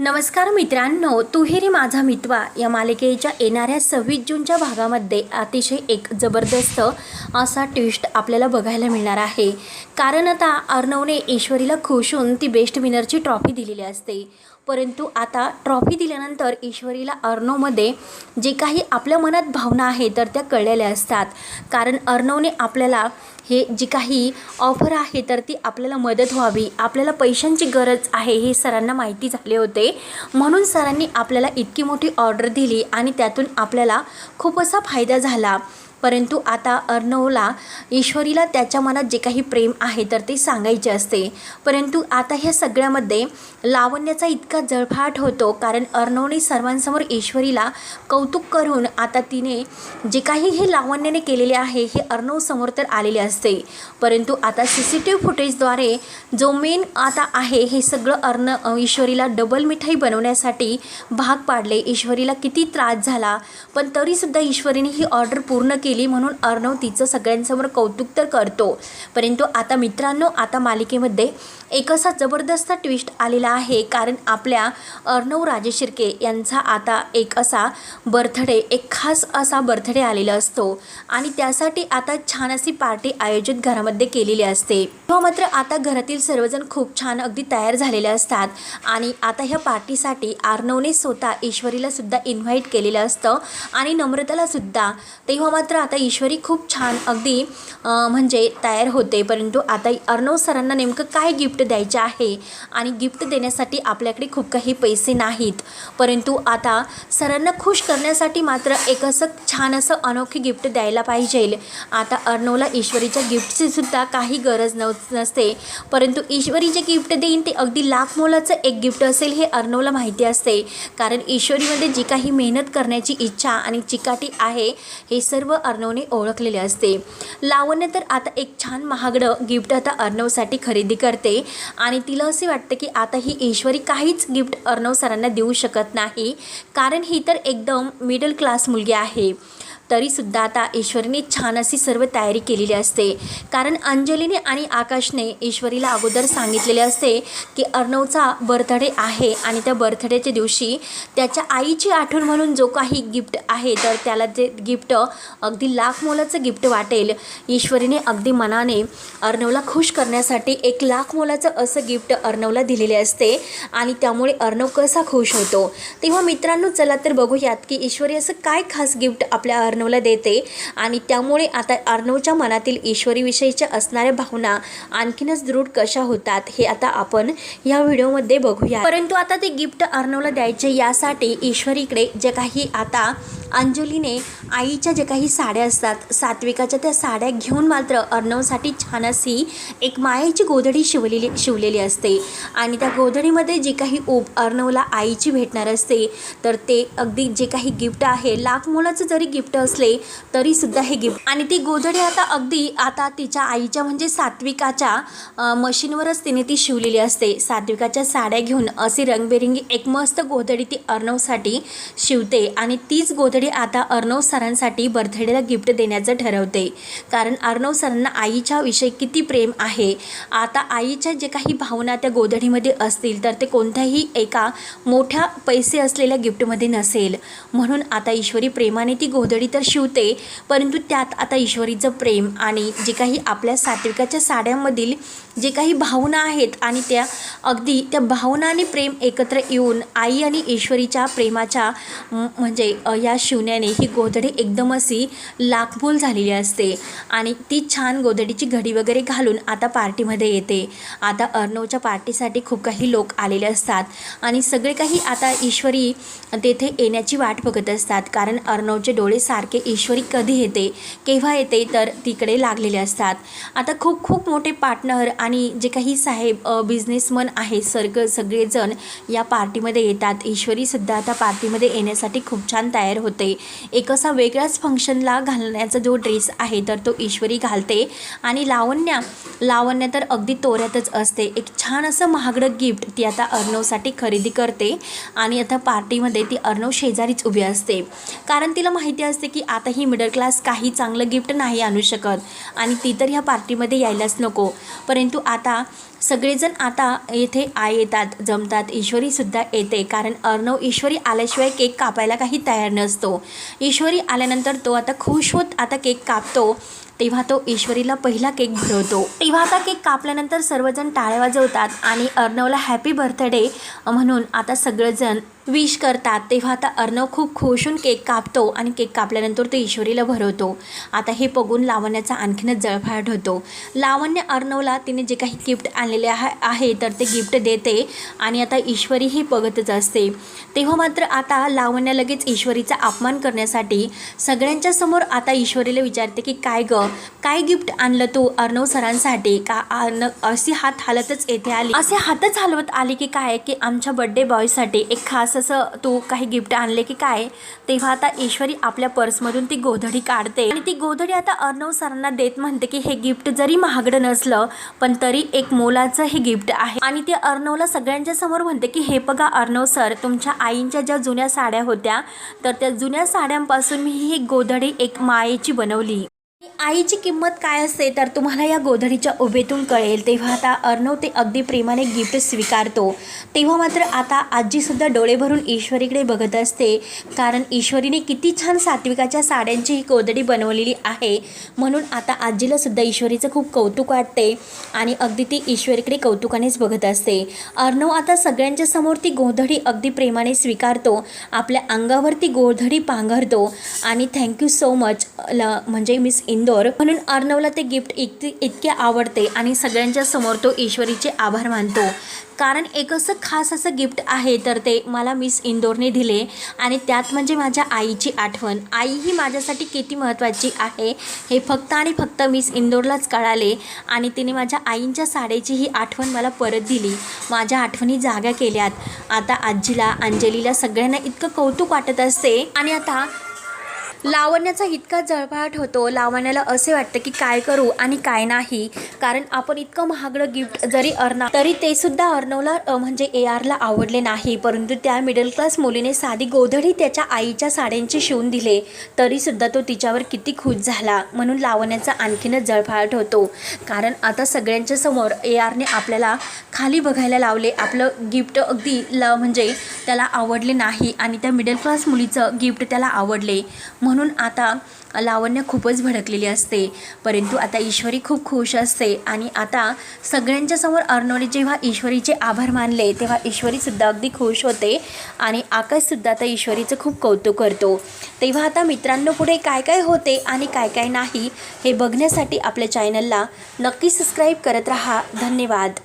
नमस्कार मित्रांनो तुहेरी माझा मितवा या मालिकेच्या येणाऱ्या सव्वीस जूनच्या भागामध्ये अतिशय एक जबरदस्त असा ट्विस्ट आपल्याला बघायला मिळणार आहे. कारण आता अर्णवने ईश्वरीला खुश होऊन ती बेस्ट विनरची ट्रॉफी दिलेली असते. परंतु आता ट्रॉफी दिल्यानंतर ईश्वरीला अर्णवमध्ये जे काही आपल्या मनात भावना आहे तर त्या कळलेल्या असतात. कारण अर्णवने आपल्याला हे जी काही ऑफर आहे तर ती आपल्याला मदत व्हावी आपल्याला पैशांची गरज आहे हे सरांना माहिती झाले होते. म्हणून सरांनी आपल्याला इतकी मोठी ऑर्डर दिली आणि त्यातून आपल्याला खूप असा फायदा झाला. परंतु आता अर्णवला ईश्वरीला त्याच्या मनात जे काही प्रेम आहे तर ते सांगायचे असते. परंतु आता ह्या सगळ्यामध्ये लावण्याचा इतका जळफाट होतो कारण अर्णवने सर्वांसमोर ईश्वरीला कौतुक करून आता तिने जे काही हे लावण्याने केलेले आहे हे अर्णवसमोर तर आलेले असते. परंतु आता सी सी टी व्ही फुटेजद्वारे जो मेन आता आहे हे सगळं अर्ण ईश्वरीला डबल मिठाई बनवण्यासाठी भाग पाडले. ईश्वरीला किती त्रास झाला पण तरीसुद्धा ईश्वरीने ही ऑर्डर पूर्ण केली. केली म्हणून अर्णव तिचं सगळ्यांसमोर कौतुक तर करतो. परंतु आता मित्रांनो आता मालिकेमध्ये एक असा जबरदस्त ट्विस्ट आलेला आहे. कारण आपल्या अर्णव राजेशिर्के यांचा आता एक असा बर्थडे एक खास असा बर्थडे आलेला असतो. आणि त्यासाठी आता छान अशी पार्टी आयोजित घरामध्ये केलेली असते. तेव्हा मात्र आता घरातील सर्वजण खूप छान अगदी तयार झालेले असतात. आणि आता ह्या पार्टीसाठी अर्णवने स्वतः ईश्वरीला सुद्धा इन्व्हाइट केलेलं असतं. आणि नम्रताला सुद्धा. तेव्हा मात्र आता ईश्वरी खूप छान अगदी म्हणजे तयार होते. परंतु आता अर्णव सरांना नेमकं काय गिफ्ट द्यायचे आहे? आणि गिफ्ट देण्यासाठी आपल्याकडे खूप काही पैसे नाहीत. परंतु आता सरांना खुश करण्यासाठी मात्र एक असं छान असं अनोखी गिफ्ट द्यायला पाहिजे. आता अर्णवला ईश्वरीच्या गिफ्टची सुद्धा काही गरज नव नसते. परंतु ईश्वरी जे गिफ्ट देईन ते अगदी लाख मोलाचं एक गिफ्ट असेल हे अर्णवला माहिती असते. कारण ईश्वरीमध्ये जी काही मेहनत करण्याची इच्छा आणि चिकाटी आहे हे सर्व अर्णवने ओळखलेले असते. लावण्य तर आता एक छान महागडं गिफ्ट आता अर्णवसाठी खरेदी करते. आणि तिला असे वाटते की आता ही ईश्वरी काहीच गिफ्ट अर्णव सरांना देऊ शकत नाही. कारण ही तर एकदम मिडल क्लास मुलगी आहे. तरीसुद्धा आता ईश्वरीने छान अशी सर्व तयारी केलेली असते. कारण अंजलीने आणि आकाशने ईश्वरीला अगोदर सांगितलेले असते की अर्णवचा बर्थडे आहे आणि त्या बर्थडेच्या दिवशी त्याच्या आईची आठवण म्हणून जो काही गिफ्ट आहे तर त्याला ते गिफ्ट अगदी लाख मोलाचं गिफ्ट वाटेल ईश्वरीने अगदी मनाने अर्णवला खुश करण्यासाठी एक लाख मोलाचं असं गिफ्ट अर्णवला दिलेले असते आणि त्यामुळे अर्णव कसा खुश होतो. तेव्हा मित्रांनो चला तर बघूयात की ईश्वरी असं काय खास गिफ्ट आपल्या अर्णवला देते. आणि त्यामुळे आता अर्णवच्या मनातील ईश्वरीविषयीच्या असणाऱ्या भावना आणखीनच दृढ कशा होतात हे आता आपण या व्हिडिओमध्ये बघूया परंतु आता ते गिफ्ट अर्णवला द्यायचे यासाठी ईश्वरीकडे जे काही आता अंजलीने आईच्या जे काही साड्या असतात सात्विकाच्या त्या साड्या घेऊन मात्र अर्णवसाठी छान अशी एक मायेची गोधडी शिवलेली शिवलेली असते. आणि त्या गोधडीमध्ये जी काही ऊब अर्णवला आईची भेटणार असते तर ते अगदी जे काही गिफ्ट आहे लाख मोलाचं जरी गिफ्ट असले तरीसुद्धा हे गिफ्ट. आणि ती गोधडी आता अगदी आता तिच्या आईच्या म्हणजे सात्विकाच्या मशीनवरच तिने ती शिवलेली असते. सात्विकाच्या साड्या घेऊन अशी रंगबेरंगी एक मस्त गोधडी ती अर्णवसाठी शिवते आणि तीच गोधडी आता अर्णव सरांसाठी बर्थडेला गिफ्ट देण्याचं ठरवते. कारण अर्णव सरांना आईच्या विषयी किती प्रेम आहे. आता आईच्या जे काही भावना त्या गोधडीमध्ये असतील तर ते कोणत्याही एका मोठ्या पैसे असलेल्या गिफ्टमध्ये नसेल. म्हणून आता ईश्वरी प्रेमाने ती गोधडी तर तर शिवते. परंतु त्यात आता ईश्वरीचं प्रेम आणि जे काही आपल्या सात्विकाच्या साड्यांमधील जे काही भावना आहेत आणि त्या अगदी त्या भावना आणि प्रेम एकत्र येऊन आई आणि ईश्वरीच्या प्रेमाच्या म्हणजे या शिवण्याने ही गोधडी एकदम अशी लाखमोल झालेली असते. आणि ती छान गोधडीची घडी वगैरे घालून आता पार्टीमध्ये येते. आता अर्णवच्या पार्टीसाठी खूप काही लोक आलेले असतात. आणि सगळे काही आता ईश्वरी तेथे येण्याची वाट बघत असतात. कारण अर्णवचे डोळे सारखे ईश्वरी कधी येते केव्हा येते तर तिकडे लागलेले असतात. आता खूप खूप मोठे पार्टनर आणि आणि जे काही साहेब बिझनेसमन आहे सर्ग सगळेजण या पार्टीमध्ये येतात. ईश्वरीसुद्धा आता पार्टीमध्ये येण्यासाठी खूप छान तयार होते. एक असा वेगळ्याच फंक्शनला घालण्याचा जो ड्रेस आहे तर तो ईश्वरी घालते. आणि लावण्या लावण्य तर अगदी तोऱ्यातच असते. एक छान असं महागडं गिफ्ट ती आता अर्णवसाठी खरेदी करते आणि आता पार्टीमध्ये ती अर्णव शेजारीच उभी असते. कारण तिला माहिती असते की आता ही मिडल क्लास काही चांगलं गिफ्ट नाही आणू शकत आणि ती तर ह्या पार्टीमध्ये यायलाच नको. परंतु आता सगळेजण आता येथे आय येतात जमतात. ईश्वरीसुद्धा येते कारण अर्णव ईश्वरी आल्याशिवाय केक कापायला काही तयार नसतो. ईश्वरी आल्यानंतर तो आता खुश होत आता केक कापतो. तेव्हा तो ईश्वरीला पहिला केक भरवतो. तेव्हा आता केक कापल्यानंतर सर्वजण टाळ्या वाजवतात आणि अर्णवला हॅपी बर्थडे म्हणून आता सगळेजण विश करतात. तेव्हा आता अर्णव खूप खुश होऊन केक कापतो आणि केक कापल्यानंतर तो ईश्वरीला भरवतो. आता हे बघून लावण्याचा आणखीनच जळफाट होतो. लावण्य अर्णवला तिने जे काही गिफ्ट आणलेले आहे तर ते गिफ्ट देते. आणि आता ईश्वरी ही बघतच असते. तेव्हा मात्र आता लावण्या लगेच ईश्वरीचा अपमान करण्यासाठी सगळ्यांच्या समोर आता ईश्वरीला विचारते की काय ग? काय गिफ्ट आणलं तू अर्णव सरांसाठी? का अर्ण अशी हात हालतच येथे आली? असे हातच हलवत आली की काय? की आमच्या बड्डे बॉयसाठी एक खास असं तू काही गिफ्ट आणले की काय? तेव्हा आता ईश्वरी आपल्या पर्समधून ती गोधडी काढते. आणि ती गोधडी आता अर्णव सरांना देत म्हणते की हे गिफ्ट जरी महागडं नसलं पण तरी एक मोल मोलाचं हे गिफ्ट आहे. आणि ते अर्णवला सगळ्यांच्या समोर म्हणते की हे बघा अर्णव सर तुमच्या आईंच्या ज्या जुन्या साड्या होत्या तर त्या जुन्या साड्यांपासून मी ही गोधडी एक मायेची बनवली. आईची किंमत काय असते? तर तुम्हाला या गोधडीच्या उभेतून कळेल. तेव्हा आता अर्णव ते अगदी प्रेमाने गिफ्ट स्वीकारतो. तेव्हा मात्र आता आजीसुद्धा डोळे भरून ईश्वरीकडे बघत असते. कारण ईश्वरीने किती छान सात्विकाच्या साड्यांची ही गोधडी बनवलेली आहे. म्हणून आता आजीला सुद्धा ईश्वरीचं खूप कौतुक वाटते आणि अगदी ती ईश्वरीकडे कौतुकानेच बघत असते. अर्णव आता सगळ्यांच्या समोर ती गोधडी अगदी प्रेमाने स्वीकारतो. आपल्या अंगावरती गोधडी पांघरतो. आणि थँक्यू सो मच ल म्हणजे मिस इंदोर. म्हणून अर्णवला ते गिफ्ट इत इतके आवडते आणि सगळ्यांच्या समोर तो ईश्वरीचे आभार मानतो. कारण एक असं खास असं गिफ्ट आहे तर ते मला मिस इंदोरने दिले. आणि त्यात म्हणजे माझ्या आईची आठवण. आई ही माझ्यासाठी किती महत्त्वाची आहे हे फक्त आणि फक्त मिस इंदोरलाच कळाले. आणि तिने माझ्या आईंच्या साड्याची ही आठवण मला परत दिली. माझ्या आठवणी जाग्या केल्यात. आता आजीला अंजलीला सगळ्यांना इतकं कौतुक वाटत असते. आणि आता लावण्याचा इतका जळपाट होतो. लावण्याला असे वाटतं की काय करू आणि काय नाही. कारण आपण इतकं महागडं गिफ्ट जरी अर्ना तरी ते सुद्धा अर्णवला म्हणजे ए आरला आवडले नाही. परंतु त्या मिडल क्लास मुलीने साधी गोधडी त्याच्या आईच्या साड्यांचे शिवून दिले. तरीसुद्धा तो तिच्यावर किती खुश झाला. म्हणून लावण्याचा आणखीनच जळफाट होतो. कारण आता सगळ्यांच्या समोर ए आरने आपल्याला खाली बघायला लावले. आपलं गिफ्ट अगदी ल म्हणजे त्याला आवडले नाही. आणि त्या मिडल क्लास मुलीचं गिफ्ट त्याला आवडले. म्हणून आता लावण्य खूपच भडकलेली असते. परंतु आता ईश्वरी खूप खुश असते आणि आता सगळ्यांच्या समोर अर्णवने जेव्हा ईश्वरीचे आभार मानले तेव्हा ईश्वरीसुद्धा अगदी खुश होते आणि आकाशसुद्धा आता ईश्वरीचं खूप कौतुक करतो. तेव्हा आता मित्रांनो पुढे काय काय होते आणि काय काय नाही हे बघण्यासाठी आपल्या चॅनलला नक्की सबस्क्राईब करत राहा. धन्यवाद.